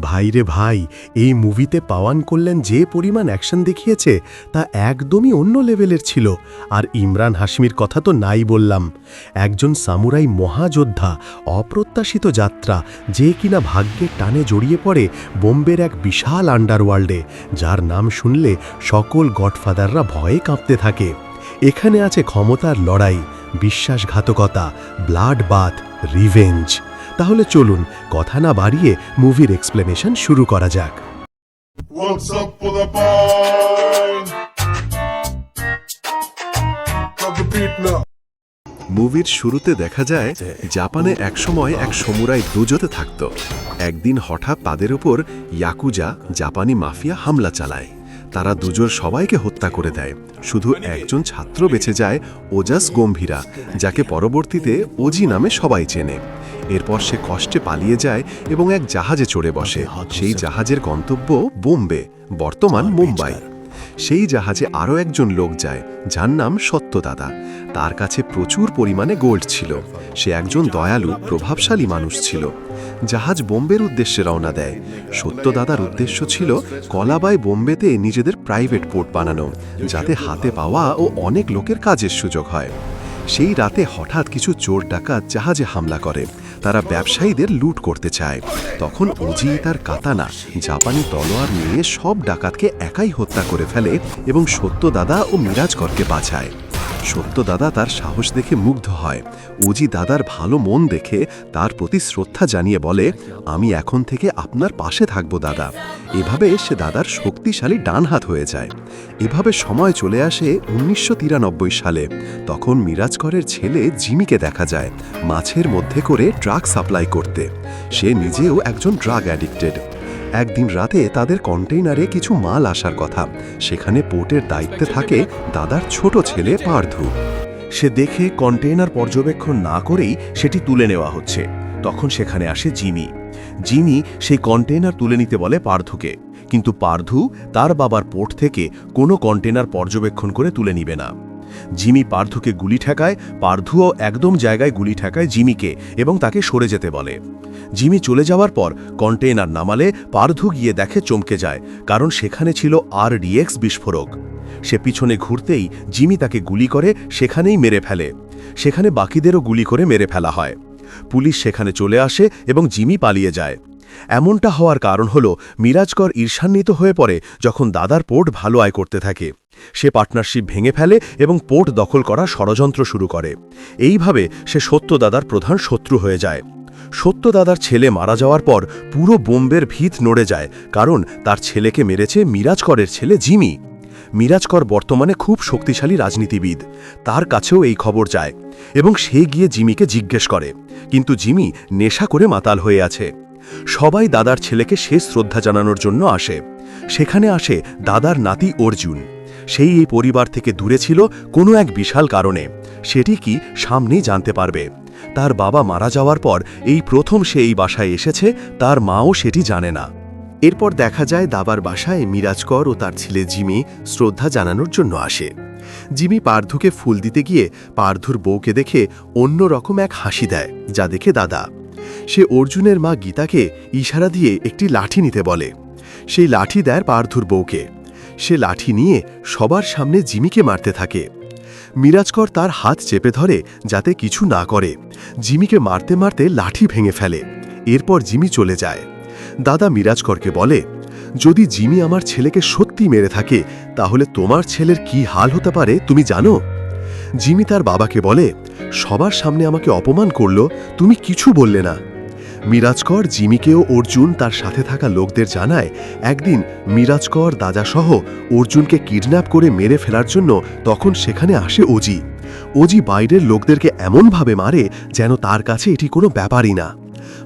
ভাইরে ভাই, এই মুভিতে পাওয়ান করলেন যে পরিমাণ অ্যাকশন দেখিয়েছে, তা একদমই অন্য লেভেলের ছিল। আর ইমরান হাসমির কথা তো নাই বললাম। একজন সামুরাই মহাযোদ্ধা, অপ্রত্যাশিত যাত্রা, যে কিনা ভাগ্যের টানে জড়িয়ে পড়ে বোম্বের এক বিশাল আন্ডারওয়ার্ল্ডে, যার নাম শুনলে সকল গডফাদাররা ভয়ে কাঁপতে থাকে। এখানে আছে ক্ষমতার লড়াই, বিশ্বাসঘাতকতা ব্লাড বাথ রিভেঞ্জ। তাহলে চলুন কথা না বাড়িয়ে মুভির এক্সপ্লেনেশন শুরু করা যাক। What's up the. মুভির শুরুতে দেখা যায় জাপানে একসময় এক সমুরাই দুজতে থাকত। একদিন হঠাৎ তাদের উপর ইয়াকুজা জাপানি মাফিয়া হামলা চালায়। তারা দুজোর সবাইকে হত্যা করে দেয়। শুধু একজন ছাত্র বেঁচে যায়, ওজাস গম্ভীরা, যাকে পরবর্তীতে ওজি নামে সবাই চেনে। এরপর সে কষ্টে পালিয়ে যায় এবং এক জাহাজে চড়ে বসে। সেই জাহাজের গন্তব্য বোম্বে, বর্তমান মুম্বাই। সেই জাহাজে আরও একজন লোক যায়, যার নাম সত্যদাদা। তার কাছে প্রচুর পরিমাণে গোল্ড ছিল। সে একজন দয়ালু, প্রভাবশালী মানুষ ছিল। জাহাজ বোম্বের উদ্দেশ্যে রওনা দেয়। সত্যদাদার উদ্দেশ্য ছিল কলাবাই বোম্বেতে নিজেদের প্রাইভেট পোর্ট বানানো, যাতে হাতে পাওয়া ও অনেক লোকের কাজের সুযোগ হয়। সেই রাতে হঠাৎ কিছু চোর ডাকাত জাহাজে হামলা করে। তারা ব্যবসায়ীদের লুট করতে চায়। তখন ওজি তার কাতানা, জাপানি তলোয়ার নিয়ে সব ডাকাতকে একাই হত্যা করে ফেলে এবং সত্যদাদা ও মিরাজকরকে বাঁচায়। সত্যদাদা তার সাহস দেখে মুগ্ধ হয়। ওজি দাদার ভালো মন দেখে তার প্রতি শ্রদ্ধা জানিয়ে বলে, আমি এখন থেকে আপনার পাশে থাকব দাদা। এভাবে সে দাদার শক্তিশালী ডান হাত হয়ে যায়। এভাবে সময় চলে আসে উনিশশো তিরানব্বই সালে। তখন মিরাজকরের ছেলে জিমিকে দেখা যায়, মাছের মধ্যে করে ড্রাগ সাপ্লাই করতে। সে নিজেও একজন ড্রাগ অ্যাডিক্টেড। একদিন রাতে তাদের কন্টেইনারে কিছু মাল আসার কথা। সেখানে পোর্টের দায়িত্বে থাকে দাদার ছোট ছেলে পার্থু। সে দেখে কন্টেইনার পর্যবেক্ষণ না করেই সেটি তুলে নেওয়া হচ্ছে। তখন সেখানে আসে জিমি। জিমি সেই কন্টেইনার তুলে নিতে বলে পার্ধুকে কিন্তু পার্থু তার বাবার পোর্ট থেকে কোনো কন্টেইনার পর্যবেক্ষণ করে তুলে নিবে না। জিমি পার্থুকে গুলি ঠেকায়, পার্থুও একদম জায়গায় গুলি ঠেকায় জিমিকে এবং তাকে সরে যেতে বলে। জিমি চলে যাওয়ার পর কন্টেইনার নামালে পার্থু গিয়ে দেখে চমকে যায়, কারণ সেখানে ছিল আর ডিএক্স বিস্ফোরক। সে পিছনে ঘুরতেই জিমি তাকে গুলি করে, সেখানেই মেরে ফেলে। সেখানে বাকিদেরও গুলি করে মেরে ফেলা হয়। পুলিশ সেখানে চলে আসে এবং জিমি পালিয়ে যায়। এমনটা হওয়ার কারণ হল, মিরাজকর ঈর্ষান্বিত হয়ে পড়ে যখন দাদার পোর্ট ভালো আয় করতে থাকে। সে পার্টনারশিপ ভেঙে ফেলে এবং পোর্ট দখল করা ষড়যন্ত্র শুরু করে। এইভাবে সে সত্য দাদার প্রধান শত্রু হয়ে যায়। সত্য দাদার ছেলে মারা যাওয়ার পর পুরো বোম্বের ভিত নড়ে যায়, কারণ তার ছেলেকে মেরেছে মিরাজকরের ছেলে জিমি। মিরাজকর বর্তমানে খুব শক্তিশালী রাজনীতিবিদ। তার কাছেও এই খবর যায় এবং সে গিয়ে জিমিকে জিজ্ঞেস করে। কিন্তু জিমি নেশা করে মাতাল হয়ে আছে। সবাই দাদার ছেলেকে শেষ শ্রদ্ধা জানানোর জন্য আসে। সেখানে আসে দাদার নাতি অর্জুন। সেই এই পরিবার থেকে দূরে ছিল কোনো এক বিশাল কারণে। সেটি কি সামনেই জানতে পারবে। তার বাবা মারা যাওয়ার পর এই প্রথম সে এই বাসায় এসেছে, তার মাও সেটি জানে না। এরপর দেখা যায় দাবার বাসায় মিরাজকর ও তার ছেলে জিমি শ্রদ্ধা জানানোর জন্য আসে। জিমি পার্ধুকে ফুল দিতে গিয়ে পার্ধুর বউকে দেখে অন্য রকম এক হাসি দেয়, যা দেখে দাদা সে অর্জুনের মা গীতাকে ইশারা দিয়ে একটি লাঠি নিতে বলে। সেই লাঠি দেয় পার্থুর বউকে। সে লাঠি নিয়ে সবার সামনে জিমিকে মারতে থাকে। মিরাজকর তার হাত চেপে ধরে যাতে কিছু না করে। জিমিকে মারতে মারতে লাঠি ভেঙে ফেলে। এরপর জিমি চলে যায়। দাদা মিরাজকরকে বলে, যদি জিমি আমার ছেলেকে সত্যি মেরে থাকে, তাহলে তোমার ছেলের কি হাল হতে পারে তুমি জানো? জিমি তার বাবাকে বলে, সবার সামনে আমাকে অপমান করল, তুমি কিছু বললে না। মিরাজকর, জিমিকেও অর্জুন তার সাথে থাকা লোকদের জানায়, একদিন মিরাজকর, দাদাসহ অর্জুনকে কিডন্যাপ করে মেরে ফেলার জন্য তখন সেখানে আসে ওজি। ওজি বাইরের লোকদেরকে এমনভাবে মারে যেন তার কাছে এটি কোনো ব্যাপারই না।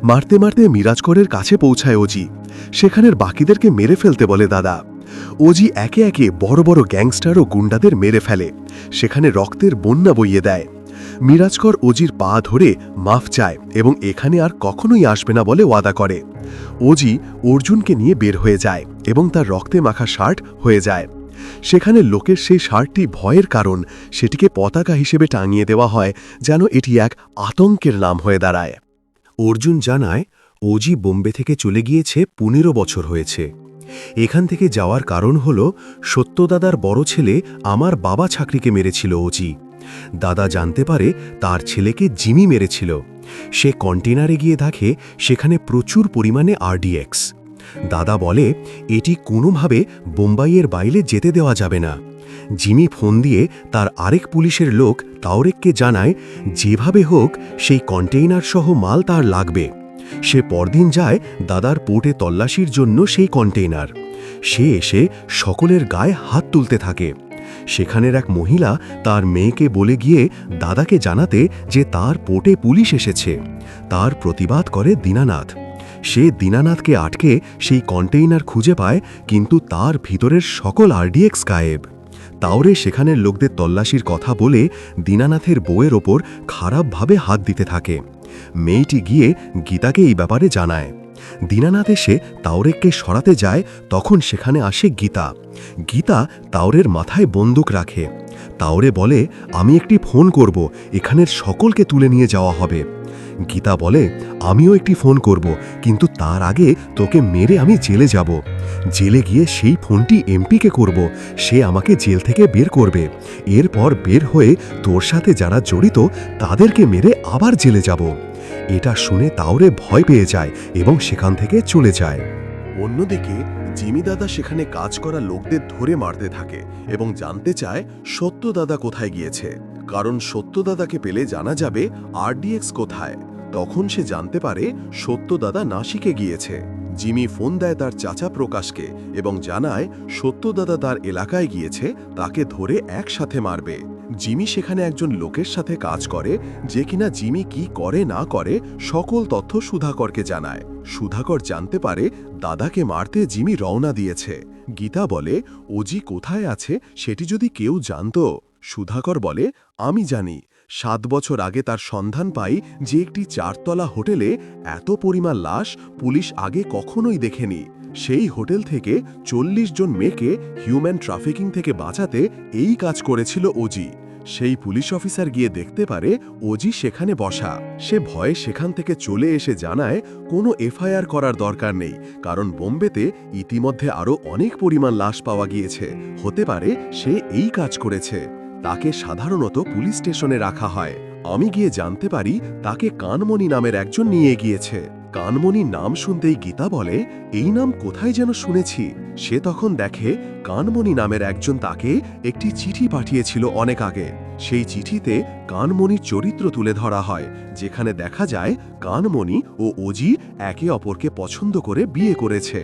মারতে মারতে মিরাজকরের কাছে পৌঁছায় ওজি। সেখানের বাকিদেরকে মেরে ফেলতে বলে দাদা। ওজি একে একে বড় বড় গ্যাংস্টার ও গুন্ডাদের মেরে ফেলে, সেখানে রক্তের বন্যা বইয়ে দেয়। মিরাজকর ওজির পা ধরে মাফ চায় এবং এখানে আর কখনোই আসবে না বলে ওয়াদা করে। ওজি অর্জুনকে নিয়ে বের হয়ে যায় এবং তার রক্তে মাখা শার্ট হয়ে যায়। সেখানে লোকের সেই শার্টটি ভয়ের কারণ, সেটিকে পতাকা হিসেবে টাঙিয়ে দেওয়া হয় যেন এটি এক আতঙ্কের নাম হয়ে দাঁড়ায়। অর্জুন জানায়, ওজি বোম্বে থেকে চলে গিয়েছে পনেরো বছর হয়েছে। এখান থেকে যাওয়ার কারণ হল, সত্যদাদার বড় ছেলে আমার বাবা ছাকরিকে মেরেছিল ওজি। দাদা জানতে পারে তার ছেলেকে জিমি মেরেছিল। সে কন্টেনারে গিয়ে দেখে সেখানে প্রচুর পরিমাণে আরডিএক্স। দাদা বলে, এটি কোনোভাবে বোম্বাইয়ের বাইরে যেতে দেওয়া যাবে না। জিমি ফোন দিয়ে তার আরেক পুলিশের লোক তাওরেককে জানায়, যেভাবে হোক, সেই কন্টেইনার সহ মাল তার লাগবে। সে পরদিন যায় দাদার পোর্টে তল্লাশির জন্য সেই কন্টেইনার। সে এসে সকলের গায়ে হাত তুলতে থাকে। সেখানের এক মহিলা তার মেয়েকে বলে গিয়ে দাদাকে জানাতে যে তার পোর্টে পুলিশ এসেছে। তার প্রতিবাদ করে দীনানাথ। সে দীনানাথকে আটকে সেই কন্টেইনার খুঁজে পায়, কিন্তু তার ভিতরের সকল আরডিএক্স গায়েব। তাওরে সেখানের লোকদের তল্লাশির কথা বলে দীনানাথের বউয়ের ওপর খারাপভাবে হাত দিতে থাকে। মেয়েটি গিয়ে গীতাকে এই ব্যাপারে জানায়। দীনানাথ এসে তাওরেককে সরাতে যায়, তখন সেখানে আসে গীতা। গীতা তাওরের মাথায় বন্দুক রাখে। তাওরে বলে, আমি একটি ফোন করব, এখানের সকলকে তুলে নিয়ে যাওয়া হবে। গীতা বলে, আমিও একটি ফোন করব, কিন্তু তার আগে তোকে মেরে আমি জেলে যাব। জেলে গিয়ে সেই ফোনটি এমপিকে করব, সে আমাকে জেল থেকে বের করবে। এরপর বের হয়ে তোর সাথে যারা জড়িত, তাদেরকে মেরে আবার জেলে যাব। এটা শুনে তাওরে ভয় পেয়ে যায় এবং সেখান থেকে চলে যায়। অন্যদিকে, জিমি দাদা সেখানে কাজ করা লোকদের ধরে মারতে থাকে এবং জানতে চায় সত্য দাদা কোথায় গিয়েছে। কারণ সত্য দাদাকে পেলে জানা যাবে আরডিএক্স কোথায়। তখন সে জানতে পারে সত্য দাদা নাসিকে গিয়েছে। জিমি ফোন দেয় তার চাচা প্রকাশকে এবং জানায় সত্যদাদা তার এলাকায় গিয়েছে, তাকে ধরে একসাথে মারবে। জিমি সেখানে একজন লোকের সাথে কাজ করে, যে কিনা জিমি কি করে না করে সকল তথ্য সুধাকরকে জানায়। সুধাকর জানতে পারে দাদাকে মারতে জিমি রওনা দিয়েছে। গীতা বলে, ওজি কোথায় আছে সেটি যদি কেউ জানত? সুধাকর বলে, আমি জানি। সাত বছর আগে তার সন্ধান পাই যে একটি চারতলা হোটেলে এত পরিমাণ লাশ পুলিশ আগে কখনোই দেখেনি। সেই হোটেল থেকে চল্লিশ জন মেয়েকে হিউম্যান ট্রাফিকিং থেকে বাঁচাতে এই কাজ করেছিল ওজি। সেই পুলিশ অফিসার গিয়ে দেখতে পারে ওজি সেখানে বসা। সে ভয়ে সেখান থেকে চলে এসে জানায়, কোনো এফআইআর করার দরকার নেই, কারণ বোম্বেতে ইতিমধ্যে আরও অনেক পরিমাণ লাশ পাওয়া গিয়েছে। হতে পারে সে এই কাজ করেছে। তাকে সাধারণত পুলিশ স্টেশনে রাখা হয়। আমি গিয়ে জানতে পারি, তাকে কানমণি নামের একজন নিয়ে গিয়েছে। কানমণি নাম শুনতেই গীতা বলে, এই নাম কোথায় যেন শুনেছি? সে তখন দেখে কানমণি নামের একজন তাকে একটি চিঠি পাঠিয়েছিল অনেক আগে। সেই চিঠিতে কানমণির চরিত্র তুলে ধরা হয়, যেখানে দেখা যায় কানমণি ও অজি একে অপরকে পছন্দ করে বিয়ে করেছে।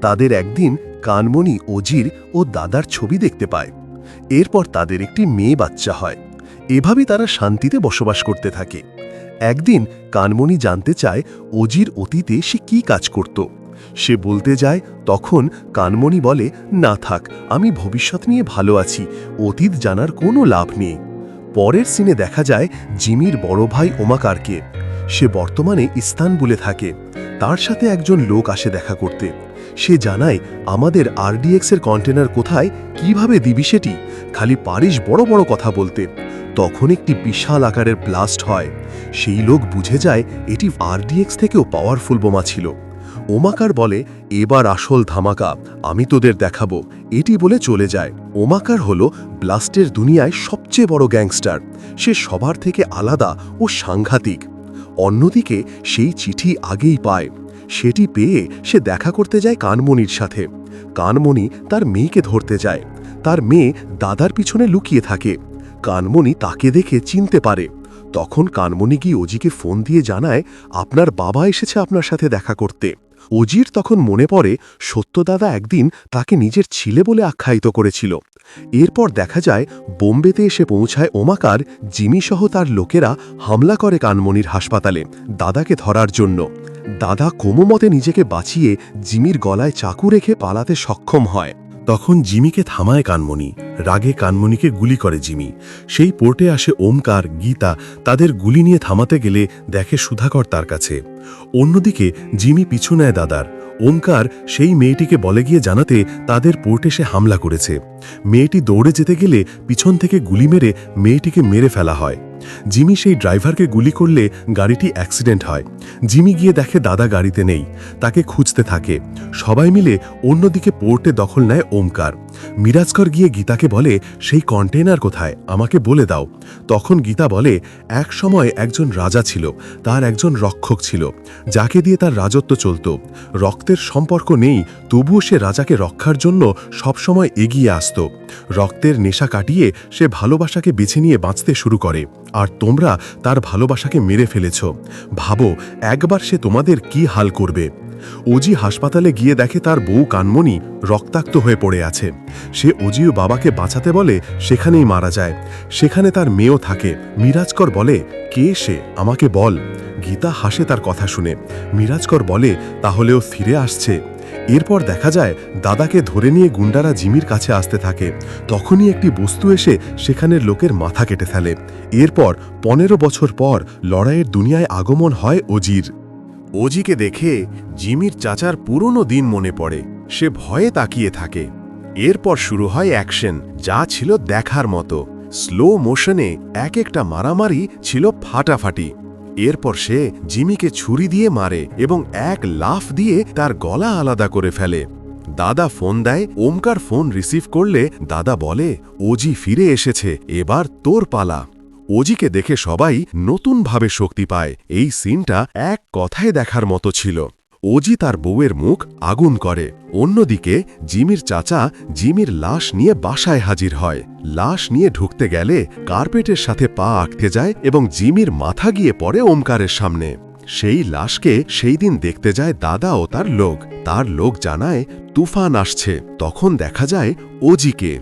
তাদের একদিন কানমণি, অজির ও দাদার ছবি দেখতে পায়। এরপর তাদের একটি মেয়ে বাচ্চা হয়। এভাবে তারা শান্তিতে বসবাস করতে থাকে। একদিন কানমণি জানতে চায় অজির অতীতে সে কি কাজ করত। সে বলতে যায়, তখন কানমণি বলে, না থাক, আমি ভবিষ্যৎ নিয়ে ভালো আছি, অতীত জানার কোনো লাভ নেই। পরের সিনে দেখা যায় জিমির বড় ভাই ওমাকারকে। সে বর্তমানে ইস্তানবুলে থাকে। তার সাথে একজন লোক আসে দেখা করতে। সে জানায়, আমাদের আরডিএক্সের কন্টেনার কোথায়? কীভাবে দিবি সেটি? খালি পারিস বড় বড় কথা বলতে। তখন একটি বিশাল আকারের ব্লাস্ট হয়। সেই লোক বুঝে যায় এটি আরডিএক্স থেকেও পাওয়ারফুল বোমা ছিল। ওমাকার বলে, এবার আসল ধামাকা, আমি তোদের দেখাবো। এটি বলে চলে যায়। ওমাকার হল ব্লাস্টের দুনিয়ায় সবচেয়ে বড় গ্যাংস্টার। সে সবার থেকে আলাদা ও সাংঘাতিক। অন্যদিকে, সেই চিঠি আগেই পায়। সেটি পেয়ে সে দেখা করতে যায় কানমণির সাথে। কানমণি তার মেয়েকে ধরতে যায়। তার মেয়ে দাদার পিছনে লুকিয়ে থাকে। কানমণি তাকে দেখে চিনতে পারে। তখন কানমণি গিয়ে অজিকে ফোন দিয়ে জানায়, আপনার বাবা এসেছে আপনার সাথে দেখা করতে। অজির তখন মনে পড়ে সত্যদাদা একদিন তাকে নিজের ছিলে বলে আখ্যায়িত করেছিল। এরপর দেখা যায়, বোম্বেতে এসে পৌঁছায় ওমাকার জিমিসহ তার লোকেরা হামলা করে কানমণির হাসপাতালে দাদাকে ধরার জন্য। দাদা কোমমতে নিজেকে বাঁচিয়ে জিমির গলায় চাকু রেখে পালাতে সক্ষম হয়। তখন জিমিকে থামায় কানমণি, রাগে কানমণিকে গুলি করে জিমি। সেই পোর্টে আসে ওমকার, গীতা, তাদের গুলি নিয়ে থামাতে গেলে দেখে সুধাকর তার কাছে। অন্যদিকে জিমি পিছু নেয় দাদার। ওমকার সেই মেয়েটিকে বলে গিয়ে জানাতে তাদের পোর্টে সে হামলা করেছে। মেয়েটি দৌড়ে যেতে গেলে পিছন থেকে গুলি মেরে মেয়েটিকে মেরে ফেলা হয়। জিমি সেই ড্রাইভারকে গুলি করলে গাড়িটি অ্যাক্সিডেন্ট হয়। জিমি গিয়ে দেখে দাদা গাড়িতে নেই, তাকে খুঁজতে থাকে। সবাই মিলে অন্যদিকে পোর্টে দখল নেয় ওমকার। মিরাজকর গিয়ে গীতাকে বলে, সেই কন্টেনার কোথায়? আমাকে বলে দাও। তখন গীতা বলে, এক সময় একজন রাজা ছিল, তার একজন রক্ষক ছিল, যাকে দিয়ে তার রাজত্ব চলত। রক্তের সম্পর্ক নেই, তবুও সে রাজাকে রক্ষার জন্য সবসময় এগিয়ে আসত। রক্তের নেশা কাটিয়ে সে ভালোবাসাকে বেছে নিয়ে বাঁচতে শুরু করে। আর তোমরা তার ভালোবাসাকে মেরে ফেলেছ। ভাবো, একবার সে তোমাদের কি হাল করবে। অজি হাসপাতালে গিয়ে দেখে তার বউ কানমণি রক্তাক্ত হয়ে পড়ে আছে। সে অজিও বাবাকে বাঁচাতে বলে, সেখানেই মারা যায়। সেখানে তার মেয়েও থাকে। মিরাজকর বলে, কে সে? আমাকে বল। গীতা হাসে তার কথা শুনে। মিরাজকর বলে তাহলেও ফিরে আসছে। এরপর দেখা যায়, দাদাকে ধরে নিয়ে গুন্ডারা জিমির কাছে আসতে থাকে। তখনই একটি বস্তু এসে সেখানের লোকের মাথা কেটে ফেলে। এরপর পনেরো বছর পর লড়াইয়ের দুনিয়ায় আগমন হয় অজির। অজিকে দেখে জিমির চাচার পুরনো দিন মনে পড়ে। সে ভয়ে তাকিয়ে থাকে। এরপর শুরু হয় অ্যাকশন, যা ছিল দেখার মতো। স্লো মোশনে এক একটা মারামারি ছিল ফাটাফাটি। এরপর সে জিমিকে ছুরি দিয়ে মারে এবং এক লাফ দিয়ে তার গলা আলাদা করে ফেলে। দাদা ফোন দেয়, ওমকার ফোন রিসিভ করলে দাদা বলে, ওজি ফিরে এসেছে, এবার তোর পালা। ওজিকে দেখে সবাই নতুনভাবে শক্তি পায়। এই সিনটা এক কথায় দেখার মতো ছিল। ওজি তার বউয়ের মুখ আগুন করে। অন্যদিকে জিমির চাচা জিমির লাশ নিয়ে বাসায় হাজির হয়। লাশ নিয়ে ঢুকতে গেলে কার্পেটের সাথে পা আঁকতে যায় এবং জিমির মাথা গিয়ে পড়ে ওমকারের সামনে। সেই লাশকে সেই দিন দেখতে যায় দাদা ও তার লোক। তার লোক জানায়, তুফান আসছে। তখন দেখা যায় ওজিকে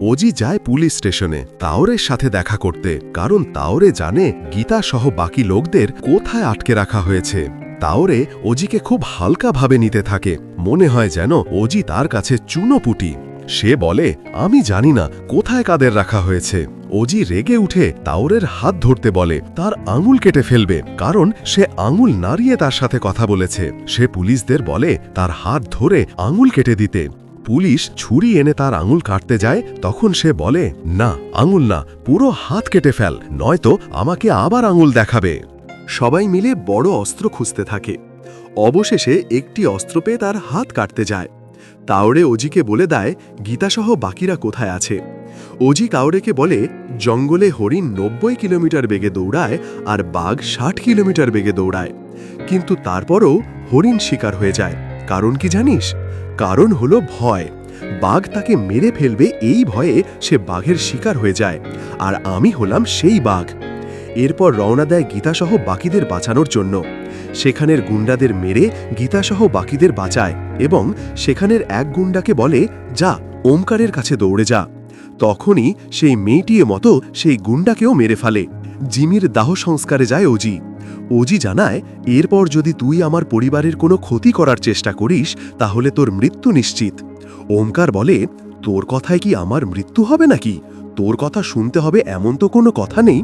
ওজি যায় পুলিশ স্টেশনে তাওরের সাথে দেখা করতে। কারণ তাওরে জানে গীতা সহ বাকি লোকদের কোথায় আটকে রাখা হয়েছে। তাওরে ওজিকে খুব হালকাভাবে নিতে থাকে। মনে হয় যেন ওজি তার কাছে চুনোপুটি। সে বলে, আমি জানি না কোথায় কাদের রাখা হয়েছে। ওজি রেগে উঠে তাওরের হাত ধরতে বলে, তার আঙুল কেটে ফেলবে। কারণ সে আঙুল নাড়িয়ে তার সাথে কথা বলেছে। সে পুলিশদের বলে, তার হাত ধরে আঙুল কেটে দিতে। পুলিশ ছুরি এনে তার আঙুল কাটতে যায়। তখন সে বলে, না, আঙুল না, পুরো হাত কেটে ফেল, নয়তো আমাকে আবার আঙুল দেখাবে। সবাই মিলে বড় অস্ত্র খুঁজতে থাকে। অবশেষে একটি অস্ত্র পেয়ে তার হাত কাটতে যায়। তাওরে অজিকে বলে দেয়, গীতাসহ বাকিরা কোথায় আছে? অজি কাউরেকে বলে, জঙ্গলে হরিণ নব্বই কিলোমিটার বেগে দৌড়ায় আর বাঘ ষাট কিলোমিটার বেগে দৌড়ায়। কিন্তু তারপরও হরিণ শিকার হয়ে যায়। কারণ কি জানিস? কারণ হলো ভয়। বাঘ তাকে মেরে ফেলবে এই ভয়ে সে বাঘের শিকার হয়ে যায়। আর আমি হলাম সেই বাঘ। এরপর রওনা দেয় গীতাসহ বাকিদের বাঁচানোর জন্য। সেখানের গুন্ডাদের মেরে গীতাসহ বাকিদের বাঁচায় এবং সেখানের এক গুন্ডাকে বলে, যা, ওমকারের কাছে দৌড়ে যা। তখনই সেই মেয়েটির মতো সেই গুন্ডাকেও মেরে ফেলে। জিমির দাহ সংস্কারে যায় অজি অজি জানায়, এরপর যদি তুই আমার পরিবারের কোনো ক্ষতি করার চেষ্টা করিস, তাহলে তোর মৃত্যু নিশ্চিত। ওমকার বলে, তোর কথায় কি আমার মৃত্যু হবে নাকি? তোর কথা শুনতে হবে এমন তো কোনো কথা নেই।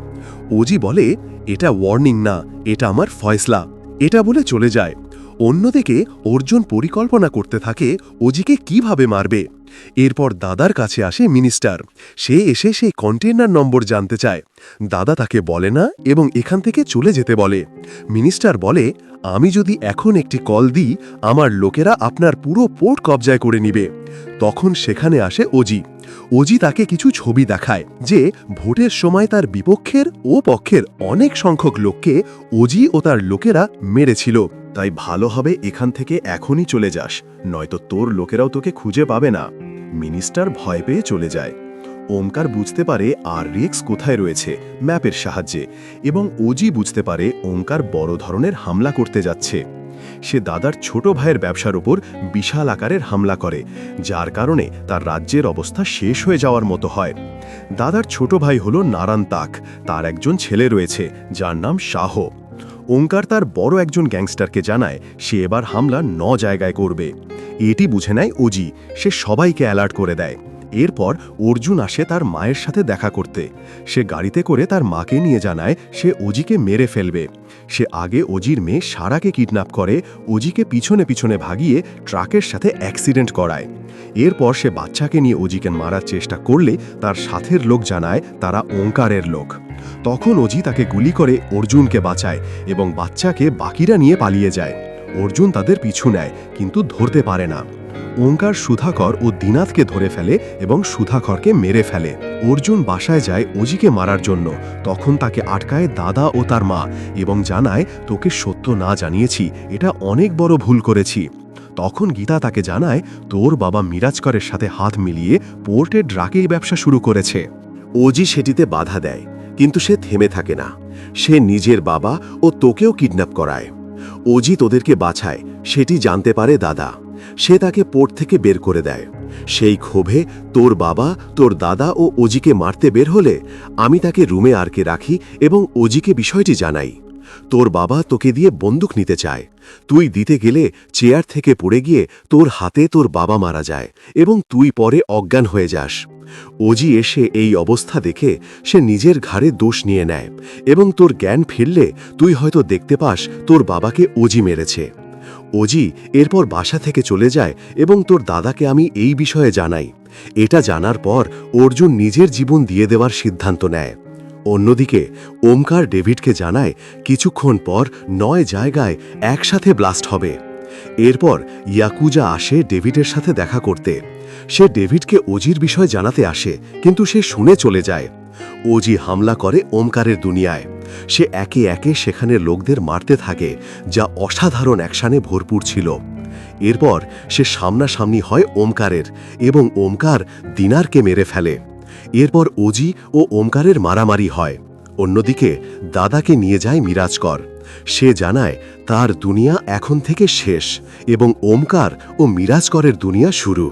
ওজি বলে, এটা ওয়ার্নিং না, এটা আমার ফয়সলা। এটা বলে চলে যায়। অন্যদিকে অর্জুন পরিকল্পনা করতে থাকে, ওজিকে কীভাবে মারবে? এরপর দাদার কাছে আসে মিনিস্টার। সে এসে সেই কন্টেনার নম্বর জানতে চায়। দাদা তাকে বলে না এবং এখান থেকে চলে যেতে বলে। মিনিস্টার বলে, আমি যদি এখন একটি কল দিই, আমার লোকেরা আপনার পুরো পোর্ট কবজায় করে নিবে। তখন সেখানে আসে ওজি। ওজি তাকে কিছু ছবি দেখায় যে ভোটের সময় তার বিপক্ষের ও পক্ষের অনেক সংখ্যক লোককে ওজি ও তার লোকেরা মেরেছিল। তাই ভালো হবে এখান থেকে এখনই চলে যাস, নয়তো তোর লোকেরাও তোকে খুঁজে পাবে না। মিনিস্টার ভয় পেয়ে চলে যায়। ওমকার বুঝতে পারে আর রিক্স কোথায় রয়েছে, ম্যাপের সাহায্যে, এবং ওজি বুঝতে পারে ওমকার বড় ধরনের হামলা করতে যাচ্ছে। সে দাদার ছোট ভাইয়ের ব্যবসার উপর বিশাল আকারের হামলা করে, যার কারণে তার রাজ্যের অবস্থা শেষ হয়ে যাওয়ার মতো হয়। দাদার ছোট ভাই হল নারান তাক, তার একজন ছেলে রয়েছে, যার নাম শাহ। ওঙ্কার তার বড় একজন গ্যাংস্টারকে জানায়, সে এবার হামলা ন জায়গায় করবে। এটি বুঝে নেয় ওজি, সে সবাইকে অ্যালার্ট করে দেয়। এরপর অর্জুন আসে তার মায়ের সাথে দেখা করতে। সে গাড়িতে করে তার মাকে নিয়ে জানায়, সে অজিকে মেরে ফেলবে। সে আগে অজির মেয়ে সারাকে কিডন্যাপ করে অজিকে পিছনে পিছনে ভাগিয়ে ট্রাকের সাথে অ্যাক্সিডেন্ট করায়। এরপর সে বাচ্চাকে নিয়ে অজিকে মারার চেষ্টা করলে তার সাথের লোক জানায়, তারা ওঙ্কারের লোক। তখন অজি তাকে গুলি করে অর্জুনকে বাঁচায় এবং বাচ্চাকে বাকিরা নিয়ে পালিয়ে যায়। অর্জুন তাদের পিছু নেয়, কিন্তু ধরতে পারে না। ওঙ্কার সুধাকর ও দিনাথকে ধরে ফেলে এবং সুধাকরকে মেরে ফেলে। অর্জুন বাসায় যায় অজিকে মারার জন্য। তখন তাকে আটকায় দাদা ও তার মা এবং জানায়, তোকে সত্য না জানিয়েছি, এটা অনেক বড় ভুল করেছি। তখন গীতা তাকে জানায়, তোর বাবা মিরাজকরের সাথে হাত মিলিয়ে পোর্টের ড্রাকের ব্যবসা শুরু করেছে। অজি সেটিতে বাধা দেয়। কিন্তু সে থেমে থাকে না। সে নিজের বাবা ও তোকেও কিডন্যাপ করায়। অজি তোদেরকে বাছায়, সেটি জানতে পারে দাদা। সে তাকে পোর্ট থেকে বের করে দেয়। সেই ক্ষোভে তোর বাবা, তোর দাদা ও অজিকে মারতে বের হলে আমি তাকে রুমে আরকে রাখি এবং অজিকে বিষয়টি জানাই। তোর বাবা তোকে দিয়ে বন্দুক নিতে চায়। তুই দিতে গেলে চেয়ার থেকে পড়ে গিয়ে তোর হাতে তোর বাবা মারা যায় এবং তুই পরে অজ্ঞান হয়ে যাস। ওজি এসে এই অবস্থা দেখে সে নিজের ঘাড়ে দোষ নিয়ে নেয় এবং তোর জ্ঞান ফিরলে তুই হয়তো দেখতে পাস তোর বাবাকে ওজি মেরেছে। ওজি এরপর বাসা থেকে চলে যায় এবং তোর দাদাকে আমি এই বিষয়ে জানাই। এটা জানার পর অর্জুন নিজের জীবন দিয়ে দেওয়ার সিদ্ধান্ত নেয়। অন্যদিকে, ওমকার ডেভিডকে জানায় কিছুক্ষণ পর নয় জায়গায় একসাথে ব্লাস্ট হবে। এরপর ইয়াকুজা আসে ডেভিডের সাথে দেখা করতে। সে ডেভিডকে অজির বিষয় জানাতে আসে, কিন্তু সে শুনে চলে যায়। ওজি হামলা করে ওমকারের দুনিয়ায়। সে একে একে সেখানে লোকদের মারতে থাকে, যা অসাধারণ অ্যাকশানে ভরপুর ছিল। এরপর সে সামনাসামনি হয় ওমকারের এবং ওমকার দিনারকে মেরে ফেলে। এরপর ওজি ও ওমকারের মারামারি হয়। অন্যদিকে দাদাকে নিয়ে যায় মিরাজকর। সে জানায়, তার দুনিয়া এখন থেকে শেষ এবং ওমকার ও মিরাজকরের দুনিয়া শুরু।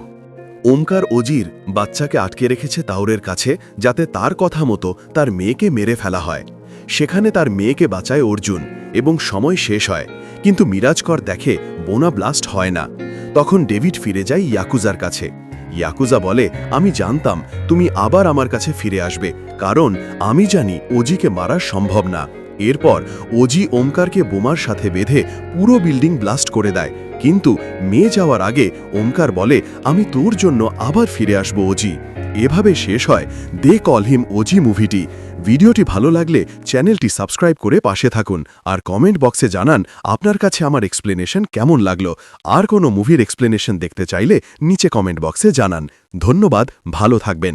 ওমকার অজির বাচ্চাকে আটকে রেখেছে তাওরের কাছে যাতে তার কথা মতো তার মেয়েকে মেরে ফেলা হয়। সেখানে তার মেয়েকে বাঁচায় অর্জুন এবং সময় শেষ হয়। কিন্তু মিরাজকর দেখে বোনা ব্লাস্ট হয় না। তখন ডেভিড ফিরে যায় ইয়াকুজার কাছে। ইয়াকুজা বলে, আমি জানতাম তুমি আবার আমার কাছে ফিরে আসবে, কারণ আমি জানি ওজিকে মারা সম্ভব না। এরপর ওজি ওমকারকে বোমার সাথে বেঁধে পুরো বিল্ডিং ব্লাস্ট করে দেয়। কিন্তু মেয়ে যাওয়ার আগে ওমকার বলে, আমি তোর জন্য আবার ফিরে আসব, ওজি। এভাবে শেষ হয় দে কল হিম ওজি মুভিটি। ভিডিওটি ভালো লাগলে চ্যানেলটি সাবস্ক্রাইব করে পাশে থাকুন আর কমেন্ট বক্সে জানান আপনার কাছে আমার এক্সপ্লেনেশন কেমন লাগল। আর কোনো মুভির এক্সপ্লেনেশন দেখতে চাইলে নিচে কমেন্ট বক্সে জানান। ধন্যবাদ, ভালো থাকবেন।